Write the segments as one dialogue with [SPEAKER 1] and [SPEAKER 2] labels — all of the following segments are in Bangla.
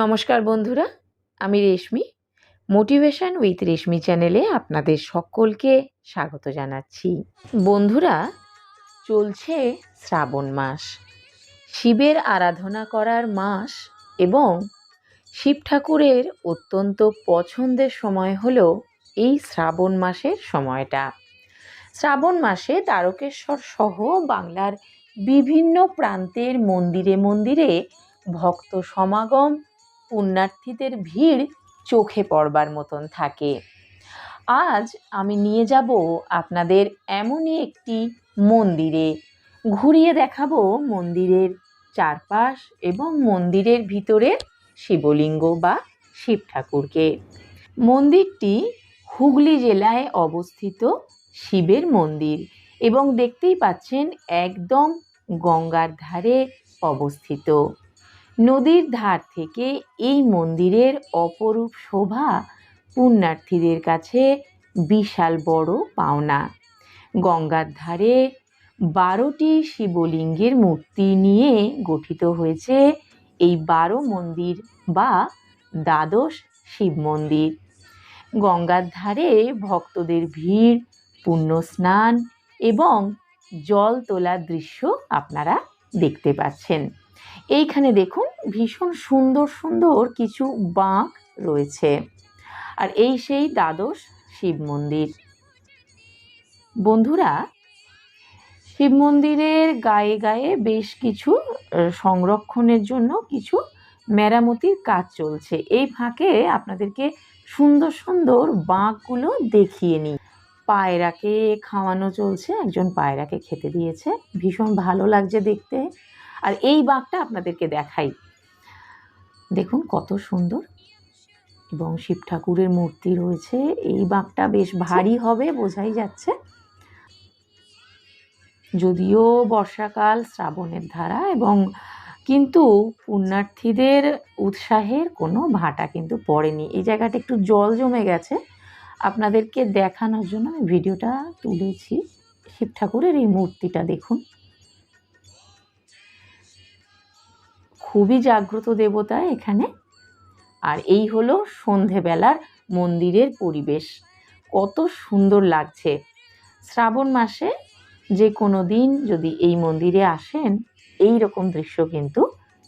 [SPEAKER 1] নমস্কার বন্ধুরা, আমি রেশমি। মোটিভেশন উইথ রেশমি চ্যানেলে আপনাদের সকলকে স্বাগত জানাচ্ছি। বন্ধুরা, চলছে শ্রাবণ মাস। শিবের আরাধনা করার মাস এবং শিব ঠাকুরের অত্যন্ত পছন্দের সময় হল এই শ্রাবণ মাসের সময়টা। শ্রাবণ মাসে তারকেশ্বর সহ বাংলার বিভিন্ন প্রান্তের মন্দিরে মন্দিরে ভক্ত সমাগম পুণ্যার্থীদের ভিড় চোখে পড়বার মতন থাকে। আজ আমি নিয়ে যাব আপনাদের এমনই একটি মন্দিরে। ঘুরিয়ে দেখাবো মন্দিরের চারপাশ এবং মন্দিরের ভিতরের শিবলিঙ্গ বা শিব ঠাকুরকে। মন্দিরটি হুগলি জেলায় অবস্থিত শিবের মন্দির এবং দেখতেই পাচ্ছেন একদম গঙ্গার ধারে অবস্থিত। নদীর ধার থেকে এই মন্দিরের অপরূপ শোভা পুণ্যার্থীদের কাছে বিশাল বড় পাওনা। গঙ্গার ধারে বারোটি শিবলিঙ্গের মূর্তি নিয়ে গঠিত হয়েছে এই বারো মন্দির বা দ্বাদশ শিব মন্দির। গঙ্গার ধারে ভক্তদের ভিড়, পুণ্য স্নান এবং জল তোলার দৃশ্য আপনারা দেখতে পাচ্ছেন। এইখানে দেখুন ভীষণ সুন্দর সুন্দর কিছু বাঁক রয়েছে। আর এই সেই দ্বাদশ শিব মন্দির। বন্ধুরা, শিব মন্দিরের গায়ে গায়ে বেশ কিছু সংরক্ষণের জন্য কিছু মেরামতির কাজ চলছে। এই ফাঁকে আপনাদেরকে সুন্দর সুন্দর বাঁকগুলো দেখিয়ে নিই। পায়রাকে খাওয়ানো চলছে। একজন পায়রাকে খেতে দিয়েছে। ভীষণ ভালো লাগছে দেখতে। আর এই বাঘটা আপনাদেরকে দেখাই। দেখুন কত সুন্দর। এবং শিব ঠাকুরের মূর্তি রয়েছে। এই বাঘটা বেশ ভারী হবে, বোঝাই যাচ্ছে। যদিও বর্ষাকাল শ্রাবণের ধারা এবং কিন্তু পুণ্যার্থীদের উৎসাহের কোনো ভাটা কিন্তু পড়েনি। এই জায়গাটা একটু জল জমে গেছে। আপনাদেরকে দেখানোর জন্য আমি ভিডিওটা তুলেছি। শিব ঠাকুরের এই মূর্তিটা দেখুন। খুবই জাগ্রত দেবতা এখানে। আর এই হলো সন্ধেবেলার মন্দিরের পরিবেশ। কত সুন্দর লাগছে। শ্রাবণ মাসে যে কোনো দিন যদি এই মন্দিরে আসেন, এই রকম দৃশ্য কিন্তু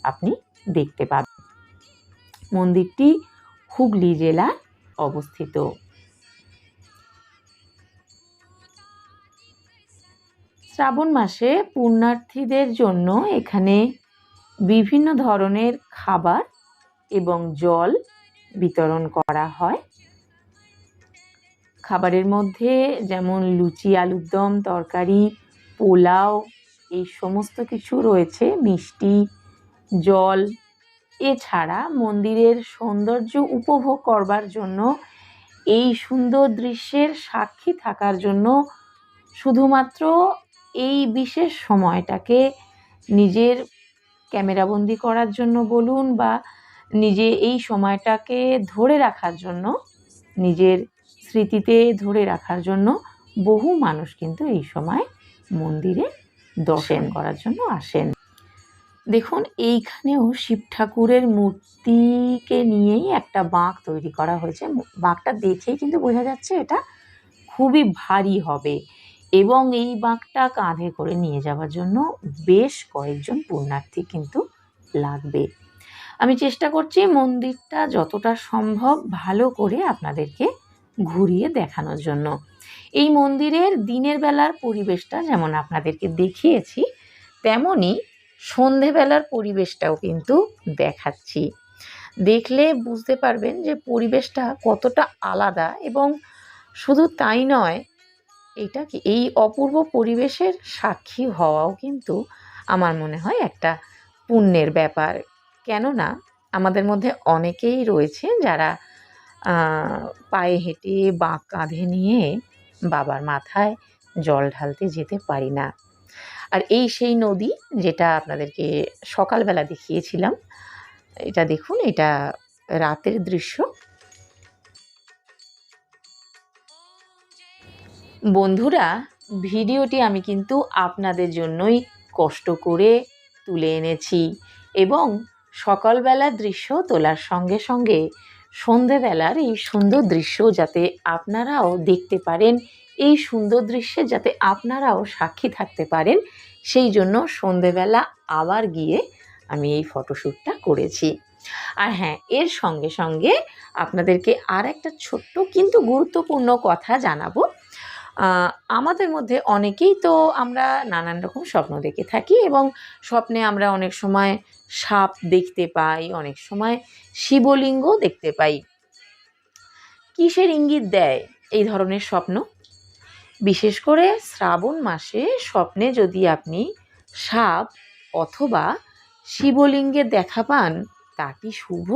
[SPEAKER 1] আপনি দেখতে পাবেন। মন্দিরটি হুগলি জেলায় অবস্থিত। শ্রাবণ মাসে পুণ্যার্থীদের জন্য এখানে বিভিন্ন ধরনের খাবার এবং জল বিতরণ করা হয়। খাবারের মধ্যে যেমন লুচি, আলুর দম, তরকারি, পোলাও এই সমস্ত কিছু রয়েছে, মিষ্টি, জল। এছাড়া মন্দিরের সৌন্দর্য উপভোগ করবার জন্য এই সুন্দর দৃশ্যের সাক্ষী থাকার জন্য শুধুমাত্র এই বিশেষ সময়টাকে নিজের ক্যামেরাবন্দি করার জন্য বলুন বা নিজে এই সময়টাকে ধরে রাখার জন্য নিজের স্মৃতিতে ধরে রাখার জন্য বহু মানুষ কিন্তু এই সময় মন্দিরে দর্শন করার জন্য আসেন। দেখুন এইখানেও শিব ঠাকুরের মূর্তিকে নিয়েই একটা বাঁক তৈরি করা হয়েছে। বাঁকটা দেখেই কিন্তু বোঝা যাচ্ছে এটা খুবই ভারী হবে। এবং এই বাঁকটা কাঁধে করে নিয়ে যাওয়ার জন্য বেশ কয়েকজন পুণ্যার্থী কিন্তু লাগবে। আমি চেষ্টা করছি মন্দিরটা যতটা সম্ভব ভালো করে আপনাদেরকে ঘুরিয়ে দেখানোর জন্য। এই মন্দিরের দিনের বেলার পরিবেশটা যেমন আপনাদেরকে দেখিয়েছি তেমনই সন্ধেবেলার পরিবেশটাও কিন্তু দেখাচ্ছি। দেখলে বুঝতে পারবেন যে পরিবেশটা কতটা আলাদা এবং শুধু তাই নয় এটা কি? এই অপূর্ব পরিবেশের সাক্ষী হওয়াও কিন্তু আমার মনে হয় একটা পুণ্যের ব্যাপার। কেননা আমাদের মধ্যে অনেকেই রয়েছে যারা পায়ে হেঁটে বাঁক কাঁধে নিয়ে বাবার মাথায় জল ঢালতে যেতে পারি না। আর এই সেই নদী যেটা আপনাদেরকে সকালবেলা দেখিয়েছিলাম, এটা দেখুন, এটা রাতের দৃশ্য। বন্ধুরা, ভিডিওটি আমি কিন্তু আপনাদের জন্যই কষ্ট করে তুলে এনেছি এবং সকালবেলার দৃশ্য তোলার সঙ্গে সঙ্গে সন্ধেবেলার এই সুন্দর দৃশ্য যাতে আপনারাও দেখতে পারেন, এই সুন্দর দৃশ্যে যাতে আপনারাও সাক্ষী থাকতে পারেন, সেই জন্য সন্ধেবেলা আবার গিয়ে আমি এই ফটোশ্যুটটা করেছি। আর হ্যাঁ এর সঙ্গে সঙ্গে আপনাদেরকে আর একটা ছোট্ট কিন্তু গুরুত্বপূর্ণ কথা জানাব। আমাদের মধ্যে অনেকেই তো আমরা নানান রকম স্বপ্ন দেখে থাকি এবং স্বপ্নে আমরা অনেক সময় সাপ দেখতে পাই, অনেক সময় শিবলিঙ্গ দেখতে পাই। কিসের ইঙ্গিত দেয় এই ধরনের স্বপ্ন? বিশেষ করে শ্রাবণ মাসে স্বপ্নে যদি আপনি সাপ অথবা শিবলিঙ্গের দেখা পান, তা কি শুভ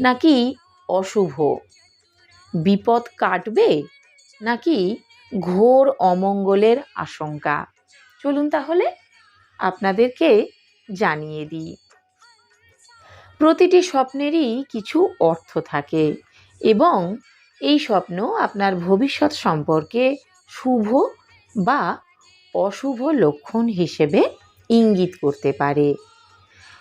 [SPEAKER 1] নাকি অশুভ? বিপদ কাটবে নাকি ঘোর অমঙ্গলের আশঙ্কা। চলুন তাহলে আপনাদেরকে জানিয়ে দিই। প্রতিটি স্বপ্নেরই কিছু অর্থ থাকে এবং এই স্বপ্ন আপনার ভবিষ্যৎ সম্পর্কে শুভ বা অশুভ লক্ষণ হিসেবে ইঙ্গিত করতে পারে।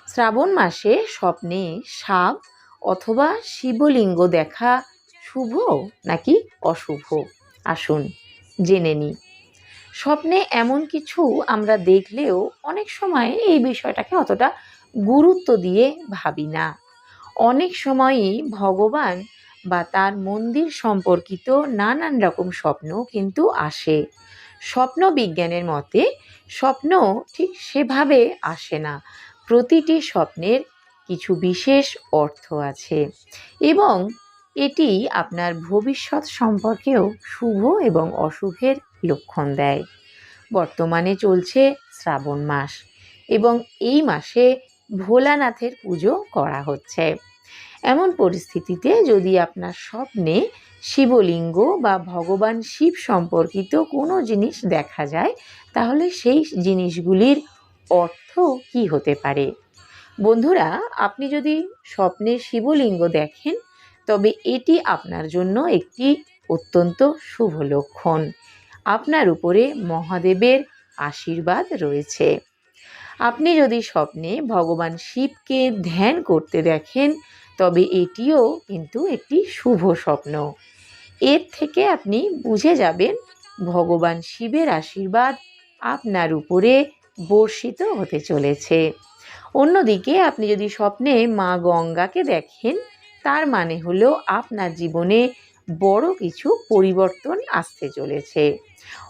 [SPEAKER 1] শ্রাবণ মাসে স্বপ্নে সাপ অথবা শিবলিঙ্গ দেখা শুভ নাকি অশুভ? আসুন। জেনে নিই স্বপ্নে এমন কিছু আমরা দেখলেও অনেক সময় এই বিষয়টাকে অতটা গুরুত্ব দিয়ে ভাবি না। অনেক সময়ই ভগবান বা তার মন্দির সম্পর্কিত নানান রকম স্বপ্ন কিন্তু আসে। স্বপ্ন বিজ্ঞানের মতে, স্বপ্ন ঠিক সেভাবে আসে না। প্রতিটি স্বপ্নের কিছু বিশেষ অর্থ আছে এবং এটি আপনার ভবিষ্যৎ সম্পর্কেও শুভ এবং অশুভের লক্ষণ দেয়। বর্তমানে চলছে শ্রাবণ মাস এবং এই মাসে ভোলানাথের পুজো করা হচ্ছে। এমন পরিস্থিতিতে যদি আপনার স্বপ্নে শিবলিঙ্গ বা ভগবান শিব সম্পর্কিত কোনো জিনিস দেখা যায়, তাহলে সেই জিনিসগুলির অর্থ কি হতে পারে? বন্ধুরা, আপনি যদি স্বপ্নে শিবলিঙ্গ দেখেন তবে এটি আপনার জন্য একটি অত্যন্ত শুভ লক্ষণ। আপনার উপরে মহাদেবের আশীর্বাদ রয়েছে। আপনি যদি স্বপ্নে ভগবান শিবকে ধ্যান করতে দেখেন, তবে এটিও কিন্তু একটি শুভ স্বপ্ন। এর থেকে আপনি বুঝে যাবেন, ভগবান শিবের আশীর্বাদ আপনার উপরে বর্ষিত হতে চলেছে। অন্যদিকে আপনি যদি স্বপ্নে মা গঙ্গাকে দেখেন তার মানে হলো আপনার জীবনে বড় কিছু পরিবর্তন আসতে চলেছে।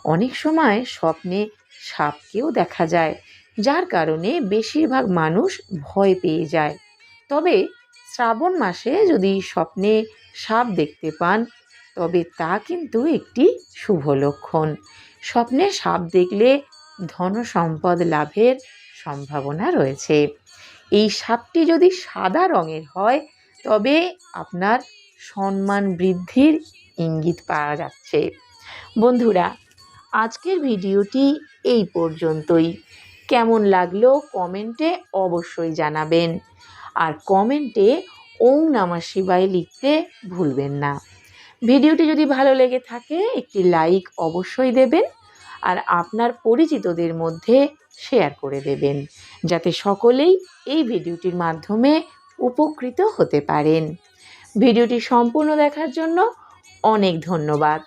[SPEAKER 1] অনেক সময় স্বপ্নে সাপকেও দেখা যায়, যার কারণে বেশিরভাগ মানুষ ভয় পেয়ে যায়। তবে শ্রাবণ মাসে যদি স্বপ্নে সাপ দেখতে পান, তবে তা কিন্তু একটি শুভ লক্ষণ। স্বপ্নে সাপ দেখলে ধন সম্পদ লাভের সম্ভাবনা রয়েছে। এই সাপটি যদি সাদা রঙের হয় তবে আপনার সম্মান বৃদ্ধির ইঙ্গিত পাওয়া যাচ্ছে। বন্ধুরা, আজকের ভিডিওটি এই পর্যন্তই। কেমন লাগল কমেন্টে অবশ্যই জানাবেন। আর কমেন্টে ওং নমঃ শিবায় লিখতে ভুলবেন না। ভিডিওটি যদি ভালো লেগে থাকে, একটি লাইক অবশ্যই দেবেন আর আপনার পরিচিতদের মধ্যে শেয়ার করে দেবেন। যাতে সকলেই এই ভিডিওটির মাধ্যমে উপকৃত হতে পারেন। ভিডিওটি সম্পূর্ণ দেখার জন্য অনেক ধন্যবাদ।